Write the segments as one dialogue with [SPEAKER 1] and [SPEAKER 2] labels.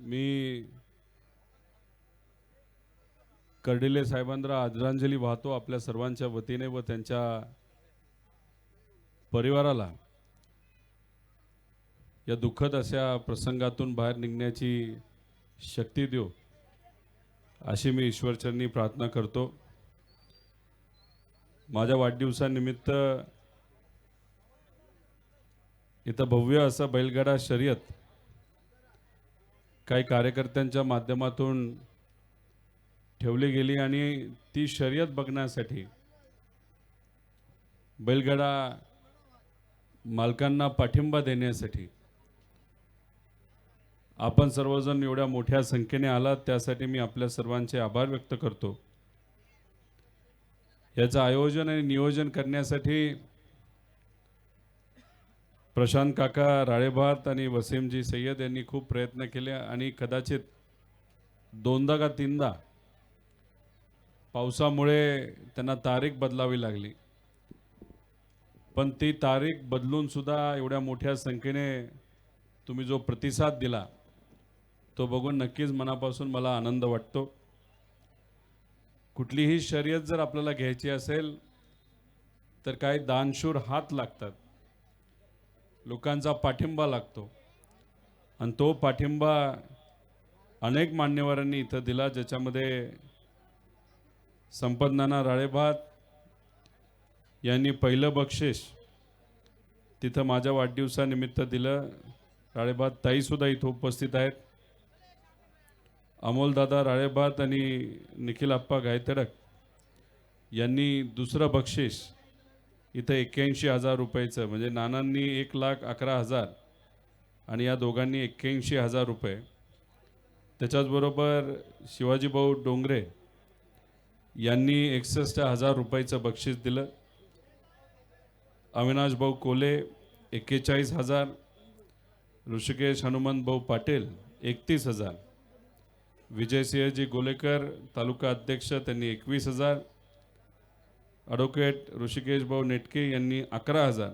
[SPEAKER 1] मी कर्डिले साहेबांना आदरांजली वाहतो आपल्या सर्वांच्या वतीने व त्यांच्या परिवाराला. या दुःखद अशा प्रसंगातून बाहेर निघण्याची शक्ती देऊ अशी मी ईश्वरचरणी प्रार्थना करतो. माझ्या वाढदिवसानिमित्त इथं भव्य असं बैलगाडा शर्यत काही कार्यकर्त्यांच्या माध्यमातून ठेवली गेली आणि ती शर्यत बघण्यासाठी बैलगाडा मालकांना पाठिंबा देण्यासाठी आपण सर्वजण एवढ्या मोठ्या संख्येने आलात त्यासाठी मी आपल्या सर्वांचे आभार व्यक्त करतो. याचं आयोजन आणि नियोजन करण्यासाठी प्रशांत काका राळेभात आणि वसीमजी सय्यद यांनी खूप प्रयत्न केले आणि कदाचित दोनदा का तीनदा पावसामुळे त्यांना तारीख बदलावी लागली. पण ती तारीख बदलून सुद्धा एवढ्या मोठ्या संख्येने तुम्ही जो प्रतिसाद दिला तो बघून नक्कीच मनापासून मला आनंद वाटतो. कुठलीही शर्यत जर आपल्याला घ्यायची असेल तर काही दानशूर हात लागतात. लोकांचा पाठिंबा लागतो. आणि तो पाठिंबा अनेक मान्यवरांनी इथं दिला ज्याच्यामध्ये संपत नाना राळेभात यांनी पहिलं बक्षीस तिथं माझ्या वाढदिवसानिमित्त दिलं. राळेभात ताईसुद्धा इथं उपस्थित आहेत. अमोलदादा राळेभात आणि निखिल आप्पा गायतडक यांनी दुसरं बक्षीस इथं एक्क्याऐंशी हजार रुपयाचं म्हणजे नानांनी एक लाख अकरा हजार आणि या दोघांनी एक्क्याऐंशी हजार रुपये. त्याच्याचबरोबर शिवाजीभाऊ डोंगरे यांनी एकसष्ट हजार रुपयाचं बक्षीस दिलं. अविनाश भाऊ कोले एक्केचाळीस हजार. ऋषिकेश हनुमंत भाऊ पाटील एकतीस हजार. विजयसिंहजी गोलेकर तालुका अध्यक्ष त्यांनी एकवीस हजार. ॲडव्होकेट ऋषिकेश भाऊ नेटके यांनी अकरा हजार.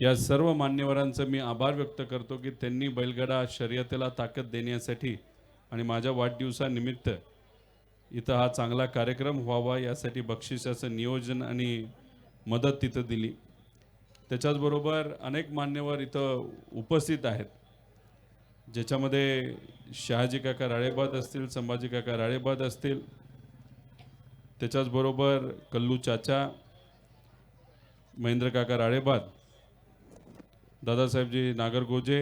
[SPEAKER 1] या सर्व मान्यवरांचं मी आभार व्यक्त करतो की त्यांनी बैलगाडा शर्यतीला ताकद देण्यासाठी आणि माझ्या वाढदिवसानिमित्त इथं हा चांगला कार्यक्रम व्हावा यासाठी बक्षिसाचं नियोजन आणि मदत तिथं दिली. त्याच्याचबरोबर अनेक मान्यवर इथं उपस्थित आहेत. ज्याच्यामध्ये शहाजी काका राळेबाद असतील संभाजी काका राळेबाद असतील त्याच्याचबरोबर कल्लू चाचा महेंद्र काका राळेबाद दादासाहेबजी नागरगोजे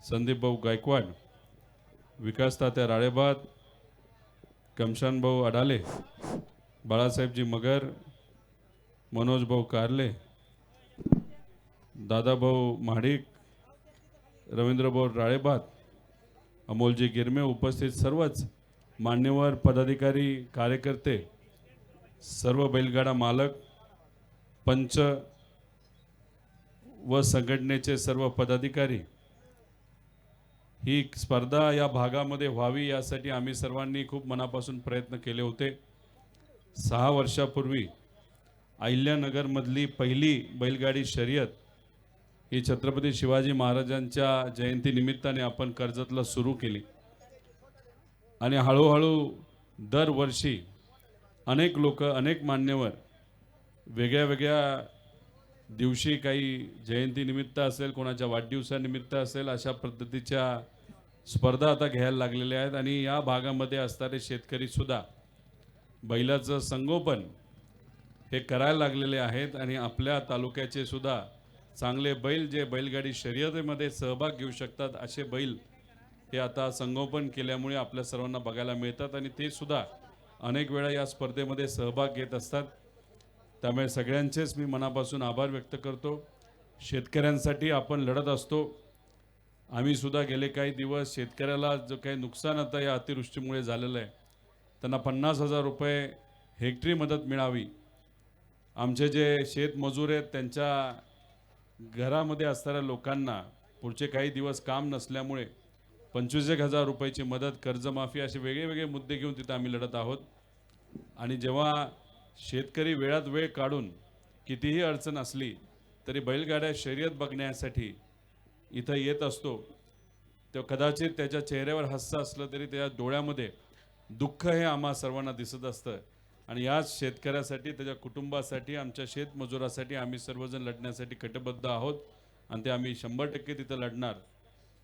[SPEAKER 1] संदीप भाऊ गायकवाड विकास तात्या राळेबाद कमशान भाऊ अडाले बाळासाहेबजी मगर मनोज भाऊ कारले दादाभाऊ महाडिक रवींद्रभाऊ राळेबाद अमोलजी गिरमे उपस्थित सर्वच मान्यवर पदाधिकारी कार्यकर्ते सर्व बैलगाडा मालक पंच व संघटनेचे सर्व पदाधिकारी ही स्पर्धा या भागामध्ये व्हावी यासाठी आम्ही सर्वांनी खूप मनापासून प्रयत्न केले होते. सहा वर्षापूर्वी अहिल्यानगरमधली पहिली बैलगाडी शर्यत ही छत्रपती शिवाजी महाराजांच्या जयंतीनिमित्ताने आपण कर्जतला सुरू केली. आणि हळूहळू दरवर्षी अनेक लोक अनेक मान्यवर वेगळ्या वेगळ्या दिवशी काही जयंतीनिमित्त असेल कोणाच्या वाढदिवसानिमित्त असेल अशा पद्धतीच्या स्पर्धा आता घ्यायला लागलेल्या आहेत. आणि या भागामध्ये असणारे शेतकरीसुद्धा बैलाचं संगोपन हे करायला लागलेले आहेत. आणि आपल्या तालुक्याचे सुद्धा चांगले बैल जे बैलगाडी शर्यतीमध्ये सहभाग घेऊ शकतात असे बैल हे आता संगोपन केल्यामुळे आपल्या सर्वांना बघायला मिळतात आणि ते सुद्धा अनेक वेळा या स्पर्धेमध्ये सहभाग घेत असतात. त्यामुळे सगळ्यांचेच मी मनापासून आभार व्यक्त करतो. शेतकऱ्यांसाठी आपण लढत असतो. आम्ही सुद्धा गेले काही दिवस शेतकऱ्याला जो काही नुकसान आता या अतिवृष्टीमुळे झालेलं आहे त्यांना पन्नास हजार रुपये हेक्टरी मदत मिळावी. आमचे जे शेतमजूर आहेत त्यांच्या घरामध्ये असणाऱ्या लोकांना पुढचे काही दिवस काम नसल्यामुळे पंचवीस एक हजार रुपयाची मदत कर्जमाफी असे वेगळे वेगळे मुद्दे घेऊन तिथं आम्ही लढत आहोत. आणि जेव्हा शेतकरी वेळात वेळ काढून कितीही अडचण असली तरी बैलगाड्या शर्यत बघण्यासाठी इथं येत असतो. तो कदाचित त्याच्या चेहऱ्यावर हास्य असलं तरी त्याच्या डोळ्यामध्ये दुःख हे आम्हा सर्वांना दिसत असतं. आणि याच शेतकऱ्यासाठी त्याच्या कुटुंबासाठी आमच्या शेतमजुरासाठी आम्ही सर्वजण लढण्यासाठी कटिबद्ध आहोत. आणि ते आम्ही शंभर टक्के तिथं लढणार.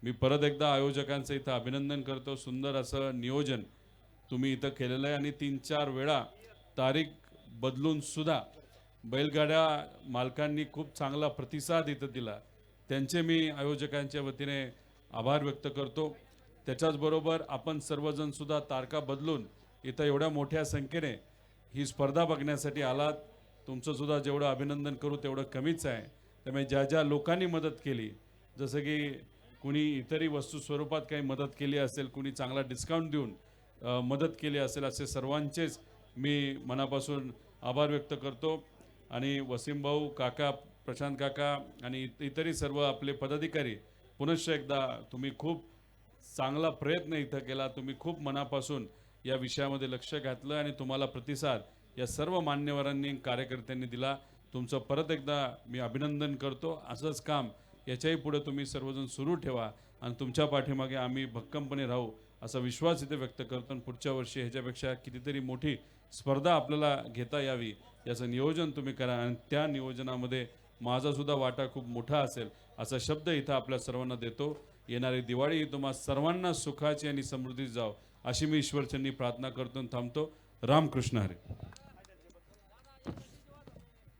[SPEAKER 1] मी परत एकदा आयोजकांचं इथं अभिनंदन करतो. सुंदर असं नियोजन तुम्ही इथं केलेलं आहे आणि तीन चार वेळा तारीख बदलून सुद्धा बैलगाड्या मालकांनी खूप चांगला प्रतिसाद इथं दिला. त्यांचे मी आयोजकांच्या वतीने आभार व्यक्त करतो. त्याच्याचबरोबर आपण सर्वजणसुद्धा तारखा बदलून इथं एवढ्या मोठ्या संख्येने ही स्पर्धा बघण्यासाठी आलात. तुमचंसुद्धा जेवढं अभिनंदन करू तेवढं कमीच आहे. त्यामुळे ज्या ज्या लोकांनी मदत केली जसं की कुणी इतरही वस्तू स्वरूपात काही मदत केली असेल कुणी चांगला डिस्काउंट देऊन मदत केली असेल असे सर्वांचेच मी मनापासून आभार व्यक्त करतो. आणि वसीम भाऊ काका प्रशांत काका आणि इतरही सर्व आपले पदाधिकारी पुनश्च एकदा तुम्ही खूप चांगला प्रयत्न इथं केला. तुम्ही खूप मनापासून या विषयामध्ये लक्ष घातलं आणि तुम्हाला प्रतिसाद या सर्व मान्यवरांनी कार्यकर्त्यांनी दिला. तुमचं परत एकदा मी अभिनंदन करतो. असंच काम याच्याही पुढे तुम्ही सर्वजण सुरू ठेवा आणि तुमच्या पाठीमागे आम्ही भक्कमपणे राहू असा विश्वास इथे व्यक्त करतो आणि पुढच्या वर्षी ह्याच्यापेक्षा कितीतरी मोठी स्पर्धा आपल्याला घेता यावी याचं नियोजन तुम्ही करा आणि त्या नियोजनामध्ये माझा सुद्धा वाटा खूप मोठा असेल असा शब्द इथं आपल्या सर्वांना देतो. येणारी दिवाळी तुम्हा सर्वांना सुखाची आणि समृद्धी जाव अशी मी ईश्वरचंनी प्रार्थना करतो थांबतो. रामकृष्ण हरे.